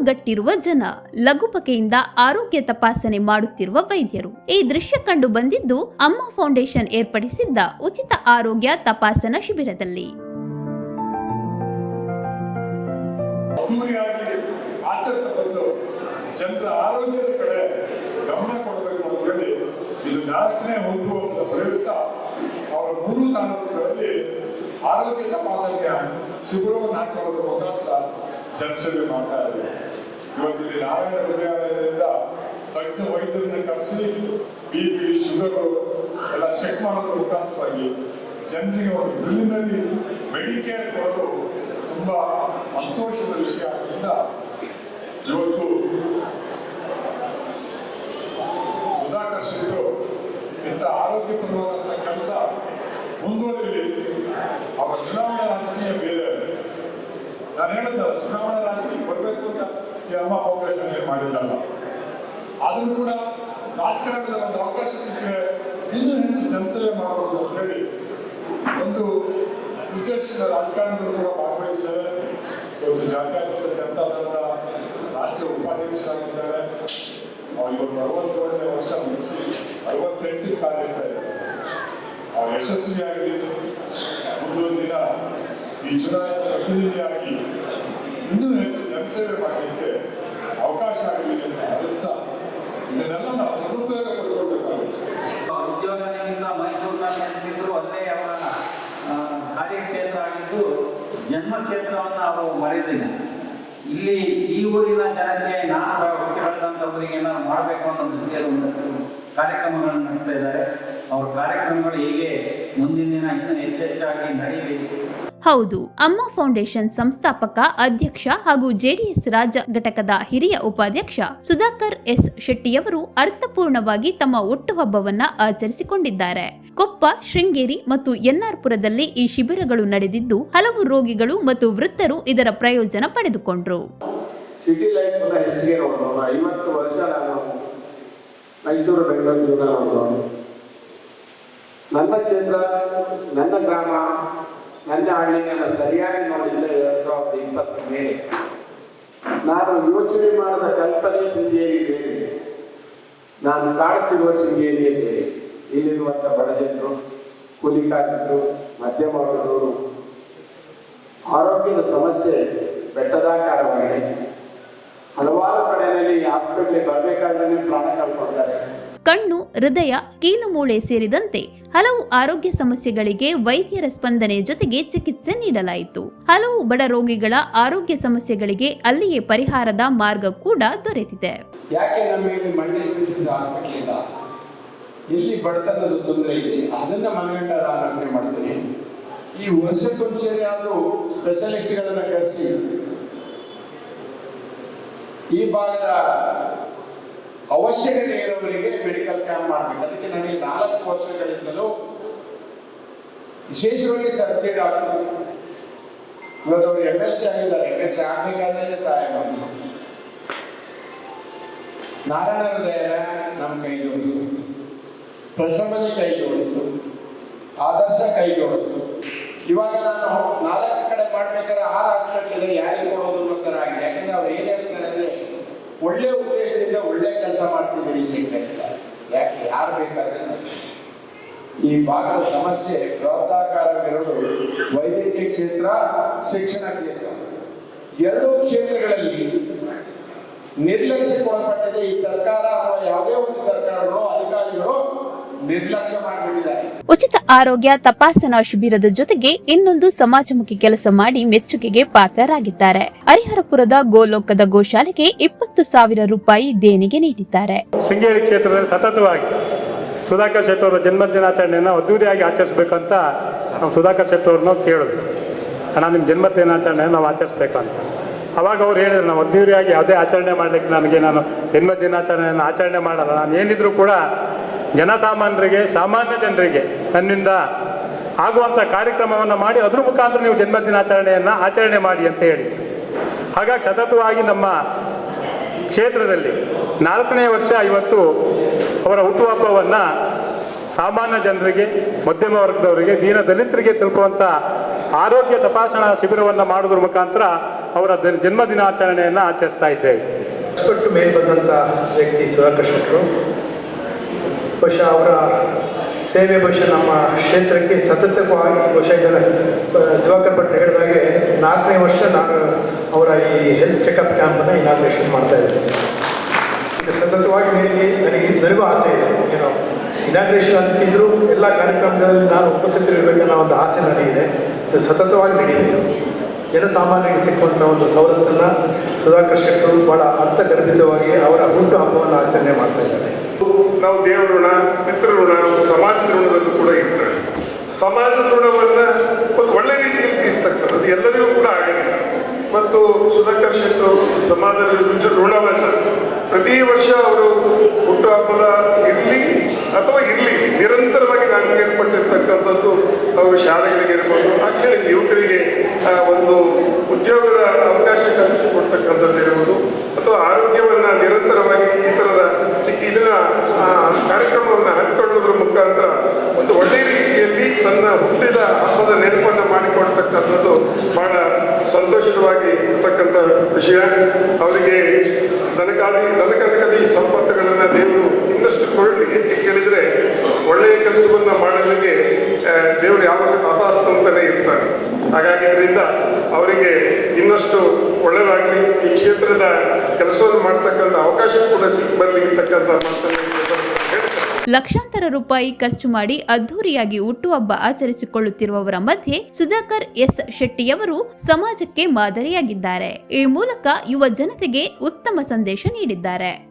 ಕಣ್ಣುಗಟ್ಟಿರುವ ಜನ ಲಘುಪಕೆಯಿಂದ ಆರೋಗ್ಯ ತಪಾಸಣೆ ಮಾಡುತ್ತಿರುವ ವೈದ್ಯರು. ಈ ದೃಶ್ಯ ಕಂಡು ಬಂದಿದ್ದು ಅಮ್ಮ ಫೌಂಡೇಶನ್ ಏರ್ಪಡಿಸಿದ್ದ ಉಚಿತ ಆರೋಗ್ಯ ತಪಾಸಣಾ ಶಿಬಿರದಲ್ಲಿ. ಜನರ ಆರೋಗ್ಯದ ಕಡೆ ಗಮನ ಕೊಡಬೇಕು ಅಂತ ಹೇಳಿ ಇದು ನಾಲ್ಕನೇ ಅಂತ ಪ್ರಯುಕ್ತ ಅವರ ಮೂರು ತಾಲೂಕುಗಳಲ್ಲಿ ಆರೋಗ್ಯ ತಪಾಸಣೆಯ ಶಿಬಿರವನ್ನು ಹಾಕೊಳ್ಳೋದ್ರ ಮುಖಾಂತರ ಜನಸೇವೆ ಮಾಡ್ತಾ ಇದ್ದಾರೆ. ಇವತ್ತಿಲ್ಲಿ ನಾರಾಯಣ ಹೃದಯಾಲಯದಿಂದ ತಜ್ಞ ವೈದ್ಯರನ್ನ ಕರೆಸಿ ಬಿ ಪಿ ಶುಗರು ಎಲ್ಲ ಚೆಕ್ ಮಾಡೋದ್ರ ಮುಖಾಂತರವಾಗಿ ಜನರಿಗೆ ಒಂದು ಪ್ರಿಲಿಮಿನರಿ ಮೆಡಿಕೇರ್ ಕೊಡೋದು ತುಂಬಾ ಸಂತೋಷದ ವಿಷಯ ಆದ್ದರಿಂದ ಇವತ್ತು ಸುಧಾಕರ್ ಶೆಟ್ಟರು ಇಂಥ ಆರೋಗ್ಯಪರವಾದಂಥ ಕೆಲಸ ಮುಂದುವರಿಯಲಿ. ಅವರ ಚುನಾವಣಾ ರಾಜಕೀಯ ಬೇರೆ. ನಾನು ಹೇಳಿದ, ಚುನಾವಣಾ ರಾಜಕೀಯ ಬರಬೇಕು ಅಂತ. ಈ ಅಮ್ಮ ಫೌಂಡೇಶನ್ ಮಾಡಿದ್ದಲ್ಲ. ಆದರೂ ಕೂಡ ರಾಜಕಾರಣದ ಒಂದು ಅವಕಾಶ ಸಿಕ್ಕರೆ ಇನ್ನೂ ಹೆಚ್ಚು ಜನಸೇವೆ ಮಾಡಬಹುದು ಅಂತ ಹೇಳಿ ಒಂದು ಉದ್ದೇಶದ ರಾಜಕಾರಣದಲ್ಲೂ ಕೂಡ ಭಾಗವಹಿಸಿದ್ದಾರೆ. ಇವತ್ತು ಜಾತ್ಯಾತೀತ ಜನತಾ ದಳದ ರಾಜ್ಯ ಉಪಾಧ್ಯಕ್ಷರಾಗಿದ್ದಾರೆ. ಅವ್ರು ಇವತ್ತು ಅರವತ್ತೇಳನೇ ವರ್ಷ ಮುಗಿಸಿ ಅರವತ್ತೆಂಟು ಕಾಲಿಡ್ತಾ ಇದ್ದಾರೆ ಅವ್ರು ಯಶಸ್ವಿಯಾಗಲಿ ಮುಂದೊಂದು ದಿನ ಈ ಚುನಾಯಿತ ಪ್ರತಿನಿಧಿಯಾಗಿ ಇನ್ನೂ ಹೆಚ್ಚು ಜನಸೇವೆ ಮಾಡಲಿಕ್ಕೆ ಅವಕಾಶ ಆಗಲಿ ಅಂತ ಅನಿಸ್ತಾ ಇದನ್ನೆಲ್ಲ ನಾವು ಸದುಪಯೋಗ ನೆಲೆಸಿದ್ರು ಅಲ್ಲೇ ಅವರ ಕಾರ್ಯಕ್ಷೇತ್ರ ಆಗಿದ್ದು ಜನ್ಮ ಕ್ಷೇತ್ರವನ್ನು ಅವರು ಮರೆಯಲಿಲ್ಲ ಇಲ್ಲಿ ಈ ಊರಿನ ಜನತೆ ನಾನು ಊರಿಗೆ ಏನಾದ್ರು ಮಾಡಬೇಕು ಅಂತ ಒಂದು ಕಾರ್ಯಕ್ರಮಗಳನ್ನು ನಡೆಸ್ತಾ ಇದ್ದಾರೆ. ಅವ್ರ ಕಾರ್ಯಕ್ರಮಗಳು ಹೇಗೆ ಮುಂದಿನ ದಿನ ಇನ್ನೂ ಹೆಚ್ಚೆಚ್ಚಾಗಿ ನಡೆಯಲಿ ಹೌದು, ಅಮ್ಮ ಫೌಂಡೇಶನ್ ಸಂಸ್ಥಾಪಕ ಅಧ್ಯಕ್ಷ ಹಾಗೂ ಜೆಡಿಎಸ್ ರಾಜ್ಯ ಘಟಕದ ಹಿರಿಯ ಉಪಾಧ್ಯಕ್ಷ ಸುಧಾಕರ್ ಎಸ್ ಶೆಟ್ಟಿಯವರು ಅರ್ಥಪೂರ್ಣವಾಗಿ ತಮ್ಮ ಹುಟ್ಟುಹಬ್ಬವನ್ನ ಆಚರಿಸಿಕೊಂಡಿದ್ದಾರೆ. ಕೊಪ್ಪ, ಶೃಂಗೇರಿ ಮತ್ತು ಎನ್ಆರ್ಪುರದಲ್ಲಿ ಈ ಶಿಬಿರಗಳು ನಡೆದಿದ್ದು, ಹಲವು ರೋಗಿಗಳು ಮತ್ತು ವೃತ್ತರು ಇದರ ಪ್ರಯೋಜನ ಪಡೆದುಕೊಂಡರು. ನನ್ನ ಕ್ಷೇತ್ರ, ನನ್ನ ಗ್ರಾಮ ನನ್ನ ಹಳ್ಳಿಗೆಲ್ಲ ಸರಿಯಾಗಿ ನೋಡಿದ್ರೆ ಎರಡ್ ಸಾವಿರದ ಇಪ್ಪತ್ತು ಮೇಲೆ. ನಾನು ಯೋಚನೆ ಮಾಡಿದ ಕಲ್ಪನೆ ಶೃಂಗೇರಿ ಬೇರೆ ನಾನು ಕಾಡುತ್ತಿರುವ ಶೃಂಗೇರಿಯೇ ಬೇರೆ ಇಲ್ಲಿರುವಂಥ ಬಡ ಜನರು ಕೂಲಿ ಕಾರ್ಮಿಕರು ಮಧ್ಯಮ ವರ್ಗದವರು, ಆರೋಗ್ಯದ ಸಮಸ್ಯೆ ಬೆಟ್ಟದಾಕಾರವಾಗಿದೆ. ಹಲವಾರು ಕಡೆಯಲ್ಲಿ ಹಾಸ್ಪಿಟ್ಲಿಗೆ ಬರಬೇಕಾದ್ರೆ ಪ್ರಾಣ ಕಳ್ಕೊಳ್ತಾರೆ. ಕಣ್ಣು, ಹೃದಯ ಕೀಲುಮೂಳೆ ಸೇರಿದಂತೆ ಹಲವು ಆರೋಗ್ಯ ಸಮಸ್ಯೆಗಳಿಗೆ ವೈದ್ಯರ ಸ್ಪಂದನೆ ಜೊತೆಗೆ ಚಿಕಿತ್ಸೆ ನೀಡಲಾಯಿತು. ಹಲವು ಬಡ ರೋಗಿಗಳ ಆರೋಗ್ಯ ಸಮಸ್ಯೆಗಳಿಗೆ ಅಲ್ಲಿಯೇ ಪರಿಹಾರದ ಮಾರ್ಗ ಕೂಡ ದೊರೆತಿದೆ. ಯಾಕೆ ನಮಗೆ ಇಲ್ಲಿ ಇಲ್ಲ? ಎಲ್ಲಿ ಬಡತನದ ತೊಂದರೆ ಇದೆ? ಅದನ್ನ ಮನಗಂಡ ಆರಾಧನೆ ಮಾಡ್ತೀನಿ ಈ ವರ್ಷಕ್ಕೊಂದ್ಸರಿ ಆದರೂ ಸ್ಪೆಷಲಿಸ್ಟ್ಗಳನ್ನ ಕರೆಸಿ. ಈ ಭಾಗದ ಅವಶ್ಯಕತೆ ಇರೋವರಿಗೆ ಮೆಡಿಕಲ್ ಕ್ಯಾಂಪ್ ಮಾಡಬೇಕು. ಅದಕ್ಕೆ ನನಗೆ ನಾಲ್ಕು ವರ್ಷಗಳಿಂದಲೂ ವಿಶೇಷವಾಗಿ ಸರ್ತಿ ಡಾಕ್ಟರ್. ಇವತ್ತು ಅವರು ಎಂ ಎಸ್ ಸಿ ಆಗಿದ್ದಾರೆ. ಎಂ ಎಸ್ ಸಿ ಆಗಬೇಕಾದ್ರೆ ಸಹಾಯ ಮಾಡಿದ್ರು ನಾರಾಯಣ ಹೃದಯ ನಮ್ಮ ಕೈ ಜೋಡಿಸ್ತು ಪ್ರಸಮನೆ ಕೈ ಜೋಡಿಸ್ತು ಆದರ್ಶ ಕೈ ಜೋಡಿಸ್ತು ಇವಾಗ ನಾನು ನಾಲ್ಕು ಕಡೆ ಮಾಡ್ಬೇಕಾದ್ರೆ ಆರು ಹಾಸ್ಪಿಟಲ್ ಇದೆ ಯಾರಿಗೆ ಕೊಡೋದು ಅನ್ನೋ ಆಗಿದೆ ಯಾಕಂದ್ರೆ ಅವ್ರು ಏನು ಹೇಳ್ತಾರೆ ಅಂದ್ರೆ ಒಳ್ಳೆ ಉದ್ದೇಶದಿಂದ ಒಳ್ಳೆ ಕೆಲಸ ಮಾಡ್ತಿದ್ದೀರಿ ಸಿಗ್ತಾ ಯಾಕೆ, ಯಾರು ಬೇಕಾದ್ರೆ ಈ ಭಾಗದ ಸಮಸ್ಯೆ ಬೃಹದಾಕಾರವಿರೋದು ವೈದ್ಯಕೀಯ ಕ್ಷೇತ್ರ, ಶಿಕ್ಷಣ ಕ್ಷೇತ್ರ ಎರಡೂ ಕ್ಷೇತ್ರಗಳಲ್ಲಿ ನಿರ್ಲಕ್ಷ್ಯಕ್ಕೊಳಪಟ್ಟಿದೆ ಈ ಸರ್ಕಾರ ಅಥವಾ ಯಾವುದೇ ಒಂದು ಸರ್ಕಾರಗಳು ಅಧಿಕಾರಿಗಳು ನಿರ್ಲಕ್ಷ್ಯ ಮಾಡಿಬಿಟ್ಟಿದ್ದಾರೆ ಉಚಿತ ಆರೋಗ್ಯ ತಪಾಸಣಾ ಶಿಬಿರದ ಜೊತೆಗೆ ಇನ್ನೊಂದು ಸಮಾಜಮುಖಿ ಕೆಲಸ ಮಾಡಿ ಮೆಚ್ಚುಗೆಗೆ ಪಾತ್ರರಾಗಿದ್ದಾರೆ. ಹರಿಹರಪುರದ ಗೋಲೋಕದ ಗೋಶಾಲೆಗೆ ಇಪ್ಪತ್ತು ಸಾವಿರ ರೂಪಾಯಿ ದೇಣಿಗೆ ನೀಡಿದ್ದಾರೆ. ಶೃಂಗೇರಿ ಕ್ಷೇತ್ರದಲ್ಲಿ ಸತತವಾಗಿ ಸುಧಾಕರ್ ಶೆಟ್ಟಿ ಅವರ ಜನ್ಮದಿನಾಚರಣೆಯನ್ನು ಅದ್ದೂರಿಯಾಗಿ ಆಚರಿಸಬೇಕಂತ ನಾವು ಸುಧಾಕರ್ ಶೆಟ್ಟಿ ಅವ್ರನ್ನ ಕೇಳಿದ್ವಿ. ಅಣ್ಣ ನಿಮ್ಮ ಜನ್ಮದಿನಾಚರಣೆಯನ್ನು ನಾವು ಆಚರಿಸ್ಬೇಕು ಅಂತ ಅವಾಗ ಅವ್ರು ಹೇಳಿದ್ರು ನಾವು ಅದ್ದೂರಿಯಾಗಿ ಯಾವುದೇ ಆಚರಣೆ ಮಾಡಲಿಕ್ಕೆ ನನಗೆ ನಾನು ಜನ್ಮದಿನಾಚರಣೆಯನ್ನು ಆಚರಣೆ ಮಾಡಲ್ಲ. ನಾನು ಏನಿದ್ರು ಕೂಡ ಜನಸಾಮಾನ್ಯರಿಗೆ, ಸಾಮಾನ್ಯ ಜನರಿಗೆ ತನ್ನಿಂದ ಆಗುವಂಥ ಕಾರ್ಯಕ್ರಮವನ್ನು ಮಾಡಿ ಅದ್ರ ಮುಖಾಂತರ ನೀವು ಜನ್ಮದಿನಾಚರಣೆಯನ್ನು ಆಚರಣೆ ಮಾಡಿ ಅಂತ ಹೇಳಿ. ಹಾಗಾಗಿ ಸತತವಾಗಿ ನಮ್ಮ ಕ್ಷೇತ್ರದಲ್ಲಿ ನಾಲ್ಕನೇ ವರ್ಷ ಇವತ್ತು ಅವರ ಹುಟ್ಟುಹಬ್ಬವನ್ನು ಸಾಮಾನ್ಯ ಜನರಿಗೆ, ಮಧ್ಯಮ ವರ್ಗದವರಿಗೆ, ದೀನ ದಲಿತರಿಗೆ ತಲುಪುವಂಥ ಆರೋಗ್ಯ ತಪಾಸಣಾ ಶಿಬಿರವನ್ನು ಮಾಡೋದ್ರ ಮುಖಾಂತರ ಅವರ ದ- ಜನ್ಮ ದಿನಾಚರಣೆಯನ್ನು ಆಚರಿಸ್ತಾ ಇದ್ದೇವೆ. ಮೇಲ್ ಬಂದಂಥ ವ್ಯಕ್ತಿ ಶೆಟ್ಟರು. ಬಹುಶಃ ಅವರ ಸೇವೆ ಬಹುಶಃ ನಮ್ಮ ಕ್ಷೇತ್ರಕ್ಕೆ ಸತತವಾಗಿ ಬಹುಶಃ ಇದರ ದಿವಾಕರ್ ಭಟ್ರು ಹೇಳಿದಾಗೆ ನಾಲ್ಕನೇ ವರ್ಷ ನಾನು ಅವರ ಈ ಹೆಲ್ತ್ ಚೆಕಪ್ ಕ್ಯಾಂಪನ್ನು ಇನಾಗ್ರೇಷನ್ ಮಾಡ್ತಾ ಇದ್ದೀನಿ. ಇದು ಸತತವಾಗಿ ನೀಡಿ ನನಗೆ ನನಗೂ ಆಸೆ ಇದೆ. ಏನೋ ಇನಾಗ್ರೇಷನ್ ಅಂತಿದ್ರು ಎಲ್ಲ ಕಾರ್ಯಕ್ರಮದಲ್ಲಿ ನಾನು ಉಪಸ್ಥಿತರಿರಬೇಕನ್ನೋ ಒಂದು ಆಸೆ ನನಗಿದೆ. ಇದು ಸತತವಾಗಿ ನಡೀತಿದೆ ಜನಸಾಮಾನ್ಯರಿಗೆ ಸಿಕ್ಕುವಂಥ ಒಂದು ಸವಲತ್ತನ್ನು ಸುಧಾಕರ್ ಶೆಟ್ಟರು ಭಾಳ ಅರ್ಥಗರ್ಭಿತವಾಗಿ ಅವರ ಹುಟ್ಟು ಹಬ್ಬವನ್ನು ಆಚರಣೆ ಮಾಡ್ತಾ ಇದ್ದಾರೆ. ನಾವು ದೇವರ ಋಣ ಮಿತ್ರ ಋಣ ಸಮಾಜದ ಋಣದಲ್ಲೂ ಕೂಡ ಇರ್ತೇವೆ ಸಮಾಜದ ಋಣವನ್ನು ಒಂದು ಒಳ್ಳೆ ರೀತಿಯಲ್ಲಿ ತೀರಿಸ್ತಕ್ಕಂಥದ್ದು. ಎಲ್ಲರಿಗೂ ಕೂಡ ಆಗಲಿಲ್ಲ ಮತ್ತು ಸುಧಾಕರ್ ಶೆಟ್ಟಿ ಅವರು ಸಮಾಜದ ಋಣವನ್ನು ಪ್ರತಿ ವರ್ಷ ಅವರು ಹುಟ್ಟುಹಬ್ಬದ ಇರಲಿ ಅಥವಾ ಇರಲಿ, ನಿರಂತರವಾಗಿ ನಾನು ಕೇಳ್ಪಟ್ಟಿರ್ತಕ್ಕಂಥದ್ದು ಅವರು ಶಾಲೆಗಳಿಗೆ ಇರ್ಬೋದು. ಹಾಗೆ ಯುವಕರಿಗೆ ಒಂದು ಉದ್ಯೋಗದ ಅವಕಾಶ ಕಲ್ಪಿಸಿಕೊಡ್ತಕ್ಕಂಥದ್ದು ಇರ್ಬೋದು ಅಥವಾ ಆರೋಗ್ಯವನ್ನು ನಿರಂತರವಾಗಿ ಈ ಥರದ ಚಿಕ್ಕ ಇದನ್ನ ಆ, ಕಾರ್ಯಕ್ರಮವನ್ನು ಹಮ್ಮಿಕೊಳ್ಳೋದ್ರ ಮುಖಾಂತರ ಒಂದು ಒಳ್ಳೆಯ ರೀತಿಯಲ್ಲಿ ತನ್ನ ಹುಟ್ಟಿದ ಹಬ್ಬದ ನೆನಪನ್ನು ಮಾಡಿಕೊಡ್ತಕ್ಕಂಥದ್ದು ಬಹಳ ಸಂತೋಷವಾಗಿ ಇರ್ತಕ್ಕಂಥ ವಿಷಯ. ಅವರಿಗೆ ನನಗಾಗಿ ದನಕನಕದಿ ಸಂಪತ್ತುಗಳನ್ನು ದೇವರು ಇನ್ನಷ್ಟು ಕೊಡಲಿಕ್ಕೆ ಕೇಳಿದರೆ ಒಳ್ಳೆಯ ಕೆಲಸವನ್ನು ಮಾಡೋದಕ್ಕೆ ದೇವರು ಯಾವಾಗ ಅಂತಲೇ ಇರ್ತಾರೆ. ಹಾಗಾಗಿ ಇದರಿಂದ ಅವರಿಗೆ ಇನ್ನಷ್ಟು ಒಳ್ಳೆಯದಾಗಲಿ, ಈ ಕ್ಷೇತ್ರದ ಕೆಲಸವನ್ನು ಮಾಡ್ತಕ್ಕಂಥ ಅವಕಾಶ ಕೂಡ ಸಿಕ್ಕಿ ಬರಲಿ ಇರ್ತಕ್ಕಂಥ ಮಾತನ್ನು ಲಕ್ಷಾಂತರ ರೂಪಾಯಿ ಖರ್ಚು ಮಾಡಿ ಅದ್ಧೂರಿಯಾಗಿ ಹುಟ್ಟುಹಬ್ಬ ಆಚರಿಸಿಕೊಳ್ಳುತ್ತಿರುವವರ ಮಧ್ಯೆ ಸುಧಾಕರ್ ಎಸ್ ಶೆಟ್ಟಿಯವರು ಸಮಾಜಕ್ಕೆ ಮಾದರಿಯಾಗಿದ್ದಾರೆ. ಈ ಮೂಲಕ ಯುವ ಜನತೆಗೆ ಉತ್ತಮ ಸಂದೇಶ ನೀಡಿದ್ದಾರೆ.